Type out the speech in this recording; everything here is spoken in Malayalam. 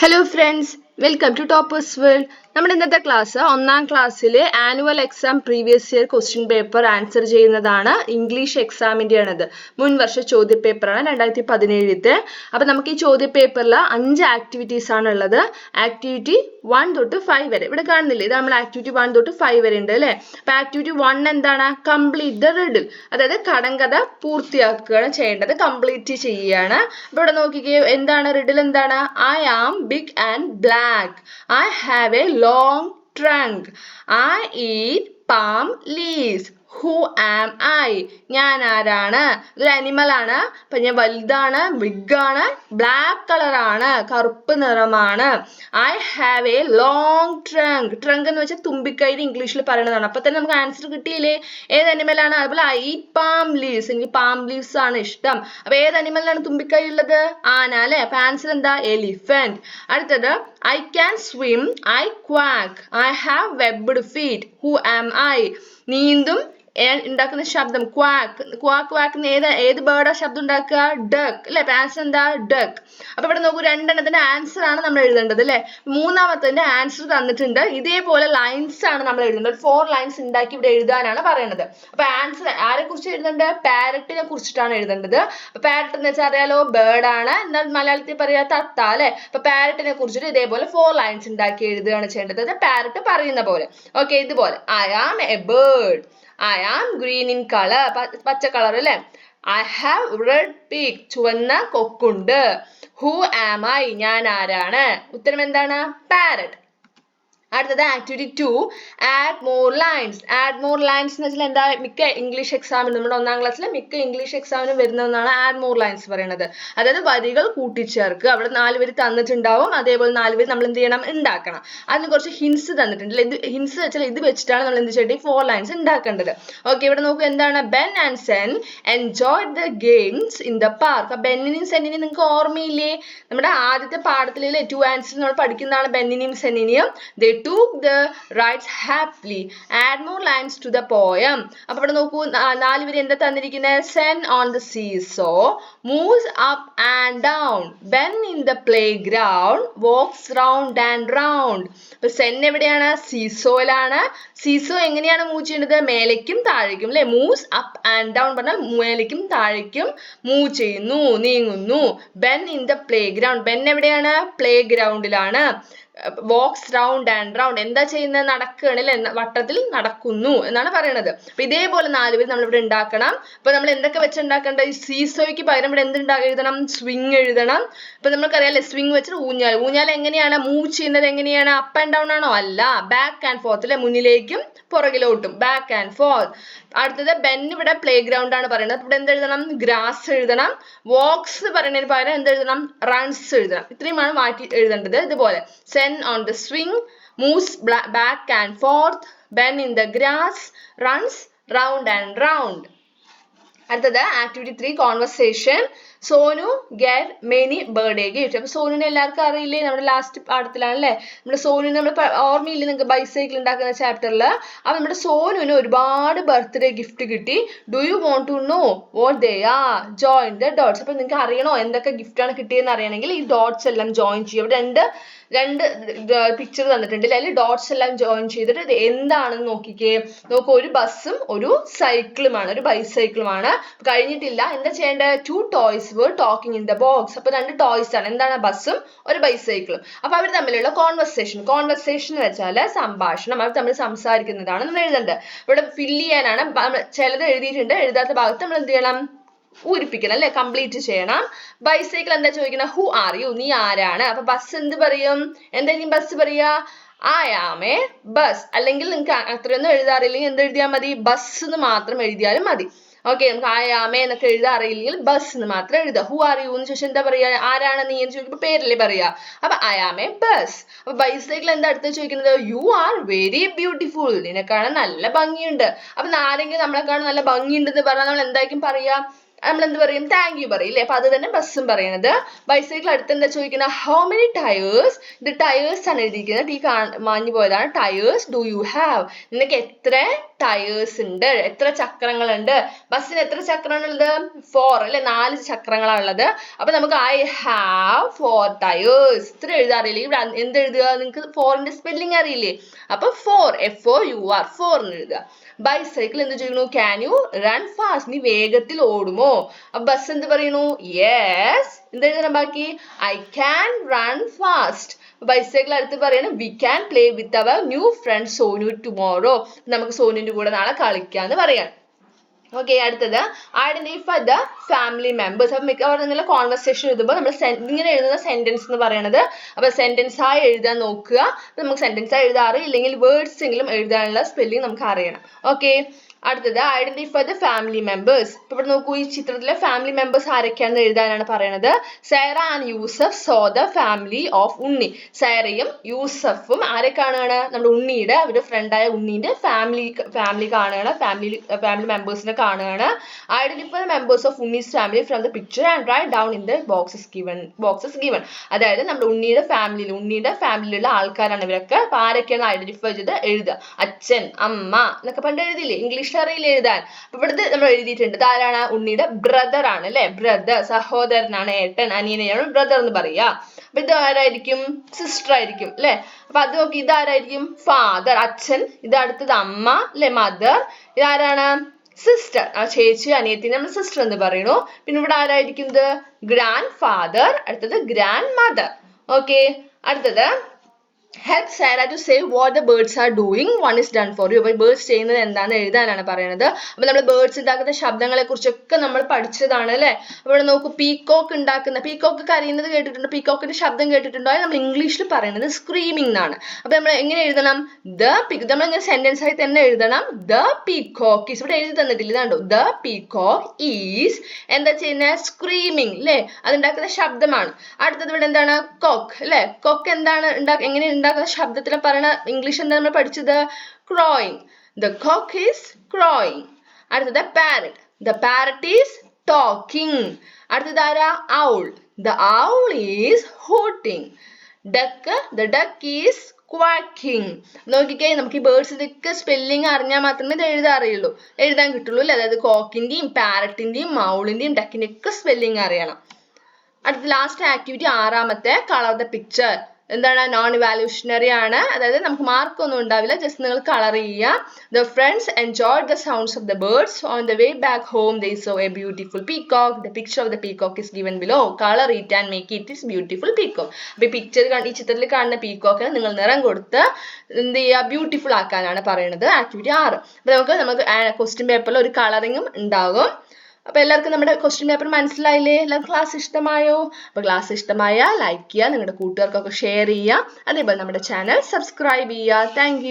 Hello friends welcome to toppers world നമ്മുടെ ഇന്നത്തെ ക്ലാസ് ഒന്നാം ക്ലാസ്സിലെ annual exam previous year question paper answer ചെയ്യുന്നതാണ് ഇംഗ്ലീഷ് എക്സാമിന്റെയാണത് മുൻ വർഷ ചോദ്യപേപ്പറാണ് രണ്ടായിരത്തി പതിനേഴത്തെ അപ്പം നമുക്ക് ഈ ചോദ്യ പേപ്പറിൽ അഞ്ച് ആക്ടിവിറ്റീസ് ആണ് ഉള്ളത് ആക്ടിവിറ്റി വൺ തൊട്ട് ഫൈവ് വരെ. ഇവിടെ കാണുന്നില്ലേ? ഇത് നമ്മൾ ആക്ടിവിറ്റി വൺ തൊട്ട് ഫൈവ് വരെ ഉണ്ട് അല്ലേ? അപ്പം ആക്ടിവിറ്റി വൺ എന്താണ്? കംപ്ലീറ്റ് ദ റിഡിൽ അതായത് കടങ്കഥ പൂർത്തിയാക്കുകയാണ് ചെയ്യേണ്ടത്. കംപ്ലീറ്റ് ചെയ്യുകയാണ്. അപ്പോൾ ഇവിടെ നോക്കിക്കേ എന്താണ്? റിഡിൽ എന്താണ്? I am big and black I have a long trunk. I eat palm leaves. Who am I ഞാൻ ആരാണ് ഇതൊരു അനിമൽ ആണ്. അപ്പൊ ഞാൻ വലുതാണ് ആണ് ബ്ലാക്ക് കളർ ആണ് കറുപ്പ് നിറമാണ്. I have a long trunk trunk എന്ന് വെച്ചാൽ തുമ്പിക്കൈ ഇംഗ്ലീഷിൽ പറയുന്നതാണ് അപ്പൊ തന്നെ നമുക്ക് ആൻസർ കിട്ടിയില്ലേ? ഏത് അനിമൽ ആണ്? അതുപോലെ ഐ പാം ലീവ്സ് എനിക്ക് പാം ലീവ്സ് ആണ് ഇഷ്ടം. അപ്പൊ ഏത് അനിമലിലാണ് തുമ്പിക്കൈ ഉള്ളത്? ആന അല്ലെ? അപ്പൊ ആൻസർ എന്താ? എലിഫന്റ് അടുത്തത് I can swim I quack I have webbed feet who am I നീന്തും ഉണ്ടാക്കുന്ന ശബ്ദം. ക്വാക്ക് ക്വാക്ക് ക്വാക്ക് ഏത് ഏത് ബേർഡാ ശബ്ദം ഉണ്ടാക്കുക? ഡക്ക് അല്ലെ ആൻസർ എന്താ? ഡക്ക് അപ്പൊ ഇവിടെ നോക്കൂ രണ്ടെണ്ണത്തിന്റെ ആൻസർ ആണ് നമ്മൾ എഴുതേണ്ടത് അല്ലെ മൂന്നാമത്തിന്റെ ആൻസർ തന്നിട്ടുണ്ട്. ഇതേപോലെ ലൈൻസ് ആണ് നമ്മൾ എഴുതുന്നത് ഫോർ ലൈൻസ് ഉണ്ടാക്കി ഇവിടെ എഴുതാനാണ് പറയുന്നത് അപ്പൊ ആൻസർ ആരെ കുറിച്ച് എഴുതേണ്ടത്? പാരറ്റിനെ കുറിച്ചിട്ടാണ് എഴുതേണ്ടത്. പാരറ്റ് എന്ന് വെച്ചാൽ അറിയാലോ ബേർഡ് ആണ്. എന്നാൽ മലയാളത്തിൽ പറയാ തത്ത അല്ലെ അപ്പൊ പാരറ്റിനെ കുറിച്ചിട്ട് ഇതേപോലെ ഫോർ ലൈൻസ് ഉണ്ടാക്കി എഴുതുകയാണ് ചെയ്യേണ്ടത്. പാരറ്റ് പറയുന്ന പോലെ. ഓക്കെ ഇതുപോലെ. I am a bird I am green in colour പച്ച കളർ അല്ലേ? ഐ ഹാവ് റെഡ് പീക്ക് ചുവന്ന കൊക്കുണ്ട്. ഹു ആം ഐ ഞാൻ ആരാണ്? ഉത്തരം എന്താണ്? പാരറ്റ് അടുത്തത് activity two add more lines add more lines എന്ന് വെച്ചാൽ എന്താ? മിക്ക ഇംഗ്ലീഷ് എക്സാമിനും നമ്മുടെ ഒന്നാം ക്ലാസ്സിലെ മിക്ക ഇംഗ്ലീഷ് എക്സാമിനും വരുന്ന ഒന്നാണ് ആഡ് മോർ ലൈൻസ് പറയുന്നത്. അതായത് വരികൾ കൂട്ടിച്ചേർക്കുക. അവിടെ നാല് വരി തന്നിട്ടുണ്ടാവും. അതേപോലെ നാല് വരി നമ്മൾ എന്ത് ചെയ്യണം? ഉണ്ടാക്കണം. അതിന് കുറച്ച് ഹിൻസ് തന്നിട്ടുണ്ട്. ഇത് ഹിൻസ് വെച്ചാൽ ഇത് വെച്ചിട്ടാണ് നമ്മൾ എന്ത് ചെയ്യേണ്ടത്? ഫോർ ലൈൻസ് ഉണ്ടാക്കേണ്ടത്. ഓക്കെ ഇവിടെ നോക്കൂ എന്താണ്? Ben and Sen enjoy the games in the park ബെന്നിനെയും സെന്നിനെയും നിങ്ങൾക്ക് ഓർമ്മയില്ലേ? നമ്മുടെ ആദ്യത്തെ പാഠത്തിലെ ടു ആൻസർ നമ്മൾ പഠിക്കുന്നതാണ് ബെന്നിനെയും സെന്നിനെയും took the rights happily. Add more lines to the poem. അപ്പോൾ ഇവിടെ നോക്കൂ നാല് പേര് എന്താ തന്നിരിക്കുന്നത് Sen on the seesaw moves up and down. Ben in the playground walks round and round. അപ്പൊ സെൻ എവിടെയാണ്? സീസോയിലാണ് സീസോ എങ്ങനെയാണ് മൂവ് ചെയ്യേണ്ടത് മേലേക്കും താഴേക്കും അല്ലെ മൂവ്സ് അപ്പ് ആൻഡ് ഡൗൺ പറഞ്ഞാൽ മേലേക്കും താഴേക്കും മൂവ് ചെയ്യുന്നു നീങ്ങുന്നു. Ben in the playground Ben എവിടെയാണ്? പ്ലേ ഗ്രൗണ്ടിലാണ് വാക്സ് റൗണ്ട് ആൻഡ് റൗണ്ട് എന്താ ചെയ്യുന്നത്? നടക്കുകയാണ് അല്ലെ വട്ടത്തിൽ നടക്കുന്നു എന്നാണ് പറയുന്നത് അപ്പൊ ഇതേപോലെ നാല് പേര് നമ്മൾ ഇവിടെ ഉണ്ടാക്കണം. അപ്പൊ നമ്മൾ എന്തൊക്കെ വെച്ച് ഉണ്ടാക്കേണ്ടത് ഈ സീസോയ്ക്ക് പകരം ഇവിടെ എന്ത് എഴുതണം? സ്വിങ് എഴുതണം. ഇപ്പൊ നമുക്കറിയാലേ സ്വിങ് വെച്ചിട്ട് ഊഞ്ഞാൽ. ഊഞ്ഞാൽ എങ്ങനെയാണ്? മൂവ് ചെയ്യുന്നത് എങ്ങനെയാണ്? അപ്പ് ആൻഡ് ഡൗൺ ആണോ? അല്ല. ബാക്ക് ആൻഡ് ഫോർത്ത് അല്ലെ മുന്നിലേക്കും പുറകിലോട്ടും. ബാക്ക് ആൻഡ് ഫോർത്ത് അടുത്തത് ബെൻ ഇവിടെ പ്ലേ ഗ്രൗണ്ട് ആണ് പറയുന്നത്. അപ്പൊ ഇവിടെ എന്ത് എഴുതണം? ഗ്രാസ് എഴുതണം. വോക്സ് പറയുന്നതിന് പകരം എന്ത് എഴുതണം? റൺസ് എഴുതണം. ഇത്രയുമാണ് മാറ്റി എഴുതേണ്ടത്. ഇതുപോലെ. Sen on the swing, moves back and forth, Ben in the grass, runs round and round. അടുത്തത് activity three conversation Sonu get many birthday gift. അപ്പൊ സോനുവിനെ എല്ലാവർക്കും അറിയില്ലേ? നമ്മുടെ ലാസ്റ്റ് പാഠത്തിലാണല്ലേ? നമ്മുടെ സോനുവിന് നമ്മൾ ഓർമ്മയില്ലേ നിങ്ങൾക്ക് ബൈസൈക്കിൾ ഉണ്ടാക്കുന്ന ചാപ്റ്ററിൽ അപ്പൊ നമ്മുടെ സോനുവിന് ഒരുപാട് ബർത്ത്ഡേ ഗിഫ്റ്റ് കിട്ടി. Do you want to know what they are join the dots അപ്പൊ നിങ്ങൾക്ക് അറിയണോ എന്തൊക്കെ ആണ് കിട്ടിയെന്ന് അറിയണമെങ്കിൽ ഈ ഡോട്ട്സ് എല്ലാം ജോയിൻ ചെയ്യും. രണ്ട് രണ്ട് പിക്ചർ തന്നിട്ടുണ്ട്. അതിൽ ഡോട്ട്സ് എല്ലാം ജോയിൻ ചെയ്തിട്ട് ഇത് എന്താണെന്ന് നോക്കിക്കേ. നോക്കൂ ഒരു ബസ്സും ഒരു സൈക്കിളുമാണ് ഒരു ബൈസൈക്കിളുമാണ് കഴിഞ്ഞിട്ടില്ല. എന്താ ചെയ്യേണ്ടത് two toys were talking in the box അപ്പൊ രണ്ട് ടോയ്സ് ആണ്. എന്താണ് ബസ്സും? ഒരു ബൈസൈക്കിളും അപ്പൊ അവർ തമ്മിലുള്ള കോൺവെർസേഷൻ കോൺവെർസേഷൻ എന്ന് വെച്ചാൽ സംഭാഷണം. അവർ തമ്മിൽ സംസാരിക്കുന്നതാണ് നമ്മൾ എഴുതേണ്ടത്. ഇവിടെ ഫില്ല് ചെയ്യാനാണ്. ചിലത് എഴുതിയിട്ടുണ്ട്. എഴുതാത്ത ഭാഗത്ത് നമ്മൾ എന്ത് ചെയ്യണം? പൂരിപ്പിക്കണം അല്ലെ? കംപ്ലീറ്റ് ചെയ്യണം. ബൈസൈക്കിൾ എന്താ ചോദിക്കണം ഹു ആർ യു നീ ആരാണ്? അപ്പൊ ബസ് എന്ത് പറയും? എന്തായിരിക്കും ബസ് പറയാ? ആയാമേ ബസ് അല്ലെങ്കിൽ നിങ്ങൾക്ക് അത്രയൊന്നും എഴുതാറില്ലെങ്കിൽ എന്ത് എഴുതിയാൽ മതി? ബസ് എന്ന് മാത്രം എഴുതിയാലും മതി. ഓക്കെ നമുക്ക് ആയാമേ എന്നൊക്കെ എഴുതാൻ അറിയില്ലെങ്കിൽ ബസ് എന്ന് മാത്രം എഴുതുക. ഹു ആർ യു എന്ന് ചോദിച്ചാൽ എന്താ പറയാ? ആരാണ് നീ എന്ന് ചോദിക്കുമ്പോൾ പേരല്ലേ പറയാ. അപ്പൊ ഐ ആം എ ബസ് അപ്പൊ ബൈസൈക്കിൾ എന്താ അടുത്ത് ചോദിക്കുന്നത്? യു ആർ വെരി ബ്യൂട്ടിഫുൾ നിന്നെ കാണാൻ നല്ല ഭംഗിയുണ്ട്. അപ്പൊ ആരെങ്കിലും നമ്മളെ കാണാൻ നല്ല ഭംഗിയുണ്ടെന്ന് പറഞ്ഞാൽ നമ്മൾ എന്തായിരിക്കും പറയാ? നമ്മൾ എന്ത് പറയും? താങ്ക് യു പറയും അല്ലേ അപ്പൊ അത് തന്നെ ബസ്സും പറയണത്. ബൈസൈക്കിൾ അടുത്ത് എന്താ ചോദിക്കുന്നെ ഹൗ many ടയേഴ്സ് ഇത് ടയേഴ്സ് ആണ് എഴുതിയിരിക്കുന്നത്. ഈ മാഞ്ഞു പോയതാണ്. ടയേഴ്സ് ഡു യു ഹാവ് നിനക്ക് എത്ര ടയേഴ്സ് ഉണ്ട്? എത്ര ചക്രങ്ങളുണ്ട്? ബസ്സിന് എത്ര ചക്രങ്ങളുള്ളത് ഫോർ അല്ലെ? നാല് ചക്രങ്ങളാണുള്ളത് അപ്പൊ നമുക്ക് ഐ ഹാവ് ഫോർ ടയേഴ്സ് ഇത്ര എഴുതാറിയില്ലേ ഇവിടെ എന്ത് എഴുതുക? നിങ്ങൾക്ക് ഫോറിന്റെ സ്പെല്ലിംഗ് അറിയില്ലേ? അപ്പൊ four F O U R four എന്ന് എഴുതുക. ബൈസൈക്കിൾ എന്ത് ചെയ്യുന്നു ക്യാൻ യു റൺ ഫാസ്റ്റ് നീ വേഗത്തിൽ ഓടുമോ? അപ്പൊ ബസ് എന്ത് പറയുന്നു? യെസ് എന്ത് എഴുതണം ബാക്കി? I can run fast bicycle അടുത്ത് പറയണം we can play with our new friend Sonu tomorrow നമുക്ക് സോനുവിന്റെ കൂടെ നാളെ കളിക്കാന്ന് പറയാം ഓക്കെ അടുത്തത്. ഐഡന്റിഫൈ ദ ഫാമിലി മെമ്പേഴ്സ് അപ്പൊ മിക്കവാറും നിങ്ങൾ കോൺവെർസേഷൻ എഴുതുമ്പോൾ നമ്മൾ ഇങ്ങനെ എഴുതുന്ന സെന്റൻസ് എന്ന് പറയുന്നത് അപ്പൊ സെന്റൻസ് ആയി എഴുതാൻ നോക്കുക. നമുക്ക് സെന്റൻസ് ആയി എഴുതാറ് ഇല്ലെങ്കിൽ വേർഡ്സ് എങ്കിലും എഴുതാനുള്ള സ്പെല്ലിംഗ് നമുക്ക് അറിയണം. ഓക്കെ അടുത്തത്. ഐഡന്റിഫൈ ദ ഫാമിലി മെമ്പേഴ്സ് ഇപ്പൊ ഇവിടെ നോക്കൂ ഈ ചിത്രത്തിലെ ഫാമിലി മെമ്പേഴ്സ് ആരൊക്കെയാണെന്ന് എഴുതാനാണ് പറയുന്നത് Saira and Yusuf saw the family of Unni സൈറയും യൂസഫും ആരെ കാണുകയാണ് നമ്മുടെ ഉണ്ണിയുടെ അവരുടെ ഫ്രണ്ടായ ഉണ്ണീന്റെ ഫാമിലി ഫാമിലി കാണുകയാണ് ഫാമിലി ഫാമിലി മെമ്പേഴ്സിനെ കാണുകയാണ്. Identify members of Unni's family from the picture and write down in the boxes given boxes given അതായത് നമ്മുടെ ഉണ്ണിയുടെ ഫാമിലിയിൽ ഉണ്ണിയുടെ ഫാമിലിയിലുള്ള ആൾക്കാരാണ് ഇവരൊക്കെ. അപ്പൊ ആരൊക്കെയാണ് ഐഡന്റിഫൈ ചെയ്ത് എഴുതുക. അച്ഛൻ അമ്മ എന്നൊക്കെ പണ്ട് എഴുതിയില്ലേ? ഇംഗ്ലീഷിൽ അറിയില്ല എഴുതാൻ. ഇവിടുത്തെ നമ്മൾ എഴുതിയിട്ടുണ്ട്. ആരാണ്? ഉണ്ണിയുടെ ബ്രദർ ആണ് അല്ലെ? ബ്രദർ സഹോദരനാണ് ഏട്ടൻ അനിയനെയാണ് ബ്രദർ എന്ന് പറയാ അപ്പൊ ഇത് ആരായിരിക്കും? സിസ്റ്റർ ആയിരിക്കും അല്ലെ? അപ്പൊ അത് നോക്കി ഇതാരായിരിക്കും ഫാദർ അച്ഛൻ ഇത് അടുത്തത് അമ്മ അല്ലെ? മദർ ഇതാരാണ് സിസ്റ്റർ ആ ചേച്ചി അനിയത്തിനെ നമ്മൾ സിസ്റ്റർ എന്ന് പറയുന്നു. പിന്നെ ഇവിടെ ആരായിരിക്കും ഇത്? ഗ്രാൻഡ് ഫാദർ അടുത്തത് ഗ്രാൻഡ് മദർ ഓക്കെ അടുത്തത് help Sara to save what the birds are doing one is done for you അപ്പോൾ ബേർഡ്സ് ചെയ്യുന്നത് എന്താണെന്ന് എഴുതാനാണ് പറയുന്നത്. അപ്പോൾ നമ്മൾ ബേർഡ്സ് ഉണ്ടാക്കുന്ന ശബ്ദങ്ങളെ കുറിച്ചൊക്കെ നമ്മൾ പഠിച്ചതാണ് അല്ലേ? അപ്പോൾ ഇവിടെ നോക്കൂ പീക്കോക്ക് ഉണ്ടാക്കുന്ന പീക്കോക്ക് കരയുന്നത് കേട്ടിട്ടുണ്ട്? പീക്കോക്കിന്റെ ശബ്ദം കേട്ടിട്ടുണ്ടോ? നമ്മൾ ഇംഗ്ലീഷിൽ പറയുന്നത് സ്ക്രീമിംഗ് എന്നാണ്. അപ്പോൾ നമ്മൾ എങ്ങനെ എഴുതണം? ദ പീക്ക് നമ്മൾ ഇങ്ങനെ സെന്റൻസ് ആയി തന്നെ എഴുതണം. ദ പീക്കോക്ക് ഈസ് ഇവിടെ എഴുതി തന്നിട്ടില്ല ഇതാണ്ടോ? ദ പീക്കോക്ക് ഈസ് എന്താ ചെയ്യുന്നത് സ്ക്രീമിംഗ് അല്ലേ അതുണ്ടാക്കുന്ന ശബ്ദമാണ്. അടുത്തത് ഇവിടെ എന്താണ്? കൊക്ക് അല്ലേ കൊക്ക് എന്താണ് എങ്ങനെ ഉണ്ടാക്കുന്ന ശബ്ദത്തിന് പറയണ ഇംഗ്ലീഷ് എന്താ നമ്മൾ പഠിച്ചത്? Crowing the cock is crowing അടുത്തത് parrot the parrot is talking അടുത്തത് ആരാ? Owl the owl is hooting duck the duck is quacking നോക്കിക്കേ നമുക്ക് ഈ ബേർഡ്സ് ഇതൊക്കെ സ്പെല്ലിംഗ് അറിഞ്ഞാൽ മാത്രമേ ഇത് എഴുതാൻ അറിയുള്ളൂ. എഴുതാൻ കിട്ടുള്ളൂ അല്ലേ? അതായത് കോക്കിന്റെയും പാരറ്റിന്റെയും മൗളിന്റെയും ഡക്കിന്റെയും ഒക്കെ സ്പെല്ലിംഗ് അറിയണം. അടുത്ത ലാസ്റ്റ് ആക്ടിവിറ്റി ആറാമത്തെ കളർ ദ പിക്ചർ എന്താണ് നോൺ ഇവാലുഷണറി ആണ്. അതായത് നമുക്ക് മാർക്ക് ഒന്നും ഉണ്ടാവില്ല ജസ്റ്റ് നിങ്ങൾ കളർ ചെയ്യുക. The friends enjoy the sounds of the birds on the way back home they saw a beautiful peacock the picture of the peacock is given below colour it and make it is beautiful peacock അപ്പൊ ഈ പിക്ചർ ഈ ചിത്രത്തിൽ കാണുന്ന പീകോക്കിന് നിങ്ങൾ നിറം കൊടുത്ത് എന്ത് ചെയ്യുക? ബ്യൂട്ടിഫുൾ ആക്കാനാണ് പറയുന്നത്. ആക്ടിവിറ്റി ആറ്. അപ്പൊ നമുക്ക് നമുക്ക് ക്വസ്റ്റ്യൻ പേപ്പറിൽ ഒരു കളറിങ്ങും ഉണ്ടാകും. അപ്പൊ എല്ലാവർക്കും നമ്മുടെ ക്വസ്റ്റ്യൻ പേപ്പർ മനസ്സിലായില്ലേ? എല്ലാവർക്കും ക്ലാസ് ഇഷ്ടമായോ? അപ്പൊ ക്ലാസ് ഇഷ്ടമായ ലൈക്ക് ചെയ്യുക നിങ്ങളുടെ കൂട്ടുകാർക്കൊക്കെ ഷെയർ ചെയ്യുക. അതേപോലെ നമ്മുടെ ചാനൽ സബ്സ്ക്രൈബ് ചെയ്യുക. താങ്ക്